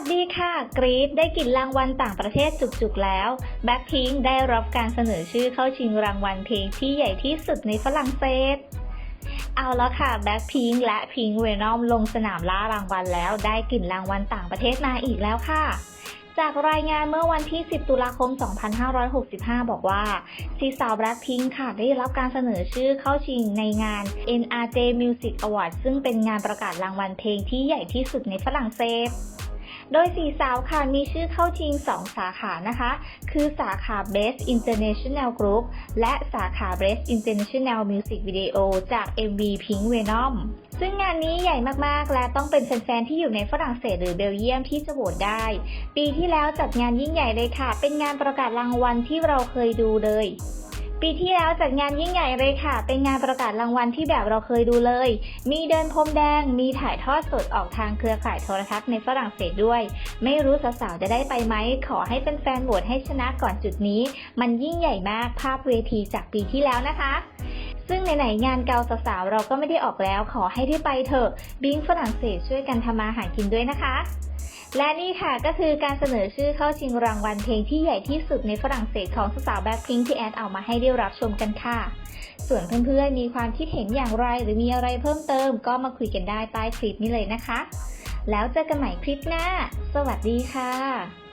วัสดีค่ะ กรีดได้กินรางวัลต่างประเทศจุกๆแล้ว แบ็คพิงได้รับการเสนอชื่อเข้าชิงรางวัลเพลงที่ใหญ่ที่สุดในฝรั่งเศส เอาแล้วค่ะแบ็คพิงและพิงเวนอมลงสนามล่ารางวัลแล้วได้กลิ่นรางวัลต่างประเทศมาอีกแล้วค่ะจากรายงานเมื่อวันที่ 10 ตุลาคม 2565 บอกว่าสีสาวแบล็คพิงค์ค่ะ ได้รับการเสนอชื่อเข้าชิงในงาน NRJ Music Award ซึ่งเป็นงานประกาศรางวัลเพลงที่ใหญ่ที่สุดในฝรั่งเศส โดยสี่สาวค่ะมีชื่อเข้าชิง 2 สาขานะคะ คือสาขา Best International Group และสาขา Best International Music Video จาก MV Pink Venom ซึ่งงานนี้ใหญ่มากๆ และต้องเป็นแฟนๆ ที่อยู่ในฝรั่งเศสหรือเบลเยียมที่จะโหวตได้ ปีที่แล้วจัดงานยิ่งใหญ่เลยค่ะ เป็นงานประกาศรางวัลที่เราเคยดูเลย ปีที่แล้วจัดงานยิ่งใหญ่เลยค่ะ เป็นงานประกาศรางวัลที่แบบเราเคยดูเลย มีเดินพรมแดง มีถ่ายทอดสดออกทางเครือข่ายโทรทัศน์ในฝรั่งเศสด้วย ไม่รู้สาวๆจะได้ไปไหม ขอให้เป็นแฟนโหวตให้ชนะก่อนจุดนี้ มันยิ่งใหญ่มากภาพเวทีจากปีที่แล้วนะคะ ซึ่งไหนๆงานเกาสาวๆเราก็ไม่ได้ออกแล้วขอให้ได้ไปเถอะบิงฝรั่งเศสช่วยกันทำมาหากินด้วยนะคะ และนี่ค่ะก็คือการเสนอชื่อเข้าชิงรางวัลเพลงที่ใหญ่ที่สุดในฝรั่งเศสของสาวแบ็คพิงที่แอดเอามาให้ได้รับชมกันค่ะ ส่วนเพื่อนๆมีความคิดเห็นอย่างไร หรือมีอะไรเพิ่มเติม ก็มาคุยกันได้ใต้คลิปนี้เลยนะคะ แล้วเจอกันใหม่คลิปหน้า สวัสดีค่ะ